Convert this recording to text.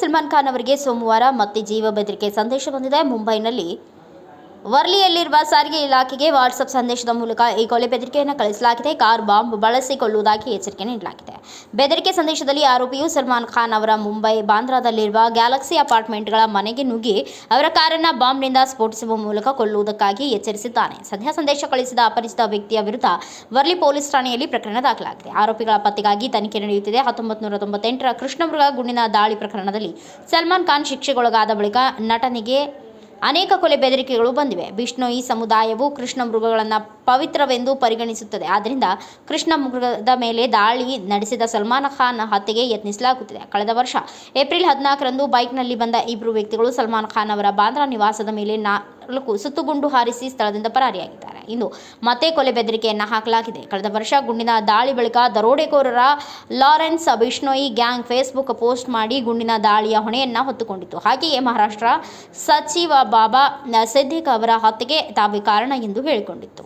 ಸಲ್ಮಾನ್ ಖಾನ್ ಅವರಿಗೆ ಸೋಮವಾರ ಮತ್ತೆ ಜೀವ ಬೆದರಿಕೆ ಸಂದೇಶ ಬಂದಿದೆ. ಮುಂಬೈನಲ್ಲಿ ವರ್ಲಿಯಲ್ಲಿರುವ ಸಾರಿಗೆ ಇಲಾಖೆಗೆ ವಾಟ್ಸಪ್ ಸಂದೇಶದ ಮೂಲಕ ಈ ಕೊಲೆ ಬೆದರಿಕೆಯನ್ನು ಕಳಿಸಲಾಗಿದೆ ಕಾರ್ ಬಾಂಬ್ ಬಳಸಿಕೊಳ್ಳುವುದಾಗಿ ಎಚ್ಚರಿಕೆ ನೀಡಲಾಗಿದೆ. ಬೆದರಿಕೆ ಸಂದೇಶದಲ್ಲಿ ಆರೋಪಿಯು ಸಲ್ಮಾನ್ ಖಾನ್ ಅವರ ಮುಂಬೈ ಬಾಂದ್ರಾದಲ್ಲಿರುವ ಗ್ಯಾಲಕ್ಸಿ ಅಪಾರ್ಟ್ಮೆಂಟ್ಗಳ ಮನೆಗೆ ನುಗ್ಗಿ ಅವರ ಕಾರನ್ನು ಬಾಂಬ್ನಿಂದ ಸ್ಫೋಟಿಸುವ ಮೂಲಕ ಕೊಲ್ಲುವುದಕ್ಕಾಗಿ ಎಚ್ಚರಿಸಿದ್ದಾನೆ. ಸದ್ಯ ಸಂದೇಶ ಕಳಿಸಿದ ಅಪರಿಚಿತ ವ್ಯಕ್ತಿಯ ವಿರುದ್ಧ ವರ್ಲಿ ಪೊಲೀಸ್ ಠಾಣೆಯಲ್ಲಿ ಪ್ರಕರಣ ದಾಖಲಾಗಿದೆ. ಆರೋಪಿಗಳ ಪತ್ತೆಗಾಗಿ ತನಿಖೆ ನಡೆಯುತ್ತಿದೆ. ಹತ್ತೊಂಬತ್ತು ನೂರ ತೊಂಬತ್ತೆಂಟರ ಕೃಷ್ಣಮೃಗ ಗುಂಡಿನ ದಾಳಿ ಪ್ರಕರಣದಲ್ಲಿ ಸಲ್ಮಾನ್ ಖಾನ್ ಶಿಕ್ಷೆಗೊಳಗಾದ ಬಳಿಕ ನಟನಿಗೆ ಅನೇಕ ಕೊಲೆ ಬೆದರಿಕೆಗಳು ಬಂದಿವೆ. ವಿಷ್ಣು ಈ ಸಮುದಾಯವು ಕೃಷ್ಣ ಮೃಗಗಳನ್ನು ಪವಿತ್ರವೆಂದು ಪರಿಗಣಿಸುತ್ತದೆ. ಆದ್ದರಿಂದ ಕೃಷ್ಣ ಮೃಗದ ಮೇಲೆ ದಾಳಿ ನಡೆಸಿದ ಸಲ್ಮಾನ್ ಖಾನ್ ಹತ್ಯೆಗೆ ಯತ್ನಿಸಲಾಗುತ್ತಿದೆ. ಕಳೆದ ವರ್ಷ ಏಪ್ರಿಲ್ ಹದಿನಾಲ್ಕರಂದು ಬೈಕ್ನಲ್ಲಿ ಬಂದ ಇಬ್ಬರು ವ್ಯಕ್ತಿಗಳು ಸಲ್ಮಾನ್ ಖಾನ್ ಅವರ ಬಾಂದ್ರಾ ನಿವಾಸದ ಮೇಲೆ ನಾಲ್ಕು ಸುತ್ತುಗುಂಡು ಹಾರಿಸಿ ಸ್ಥಳದಿಂದ ಪರಾರಿಯಾಗಿದ್ದಾರೆ. ಇನ್ನು ಮತ್ತೆ ಕೊಲೆ ಬೆದರಿಕೆಯನ್ನು ಹಾಕಲಾಗಿದೆ. ಕಳೆದ ವರ್ಷ ಗುಂಡಿನ ದಾಳಿ ಬಳಿಕ ದರೋಡೆಕೋರರ Lawrence Bishnoi gang Facebook post ಮಾಡಿ ಗುಂಡಿನ ದಾಳಿಯ ಹೊಣೆಯನ್ನು ಹೊತ್ತುಕೊಂಡಿತ್ತು. ಹಾಗೆಯೇ ಮಹಾರಾಷ್ಟ್ರ ಸಚಿವ ಬಾಬಾ ಸಿದ್ದಿಕ್ ಅವರ ಹತ್ಯೆಗೆ ತಾವೇ ಕಾರಣ ಎಂದು ಹೇಳಿಕೊಂಡಿತ್ತು.